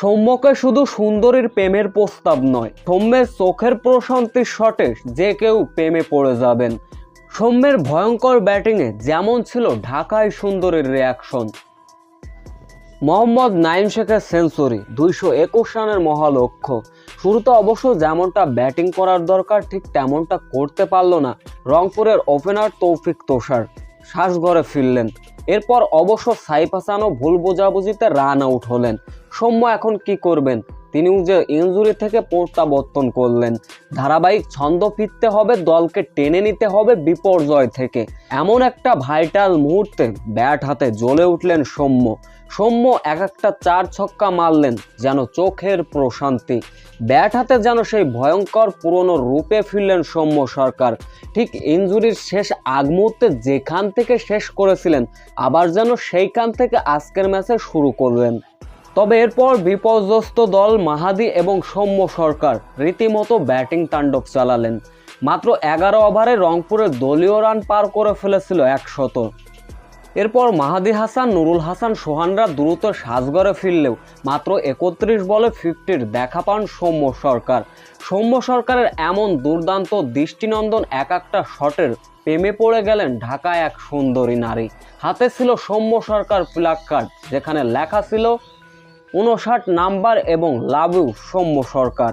সৌম্যকে শুধু সুন্দরীর প্রেমের প্রস্তাব নয়, সৌম্যের চোখের প্রশান্তির শটে যে কেউ প্রেমে পড়ে যাবেন। সৌম্যের ভয়ঙ্কর ব্যাটিংয়ে যেমন ছিল ঢাকায় সুন্দরীর রিয়াকশন মোহাম্মদ নাইম শেখের সেঞ্চুরি, দুইশো একুশ রানের মহালক্ষ্য। শুরুতে অবশ্য যেমনটা ব্যাটিং করার দরকার, ঠিক তেমনটা করতে পারল না রংপুরের ওপেনার তৌফিক তোষার। শ্বাস ঘরে ফিরলেন। এরপর অবশ্য সাইফ হাসানও ভুল বোঝাবুঝিতে রান আউট হলেন। সৌম্য এখন কি করবেন? তিনিও যে ইনজুরি থেকে প্রত্যাবর্তন করলেন, ধারাবাহিক ছন্দ ফিরতে হবে, দলকে টেনে নিতে হবে বিপর্যয় থেকে। এমন একটা ভাইটাল মুহূর্তে ব্যাট হাতে জ্বলে উঠলেন সৌম্য। সৌম্য এক একটা চার ছক্কা মারলেন যেন চোখের প্রশান্তি। ব্যাট হাতে যেন সেই ভয়ঙ্কর পুরনো রূপে ফিরলেন সৌম্য সরকার। ঠিক ইনজুরির শেষ আগ মুহূর্তে যেখান থেকে শেষ করেছিলেন, আবার যেন সেইখান থেকে আজকের ম্যাচে শুরু করলেন। তবে এরপর বিপর্যস্ত দল মাহাদি এবং সৌম্য সরকার রীতিমতো ব্যাটিং তাণ্ডব চালালেন। মাত্র এগারো ওভারে রংপুরের দলীয় রান পার করে ফেলেছিল একশত। এরপর মাহাদি হাসান, নুরুল হাসান, সোহানরা দ্রুত সাজগড়ে ফিরলেও মাত্র একত্রিশ বলে ফিফটির দেখা পান সৌম্য সরকার। সৌম্য সরকারের এমন দুর্দান্ত দৃষ্টিনন্দন এক একটা শটের প্রেমে পড়ে গেলেন ঢাকায় এক সুন্দরী নারী। হাতে ছিল সৌম্য সরকার প্লাক কার্ড, যেখানে লেখা ছিল উনষাট নাম্বার এবং লাভু সৌম্য সরকার।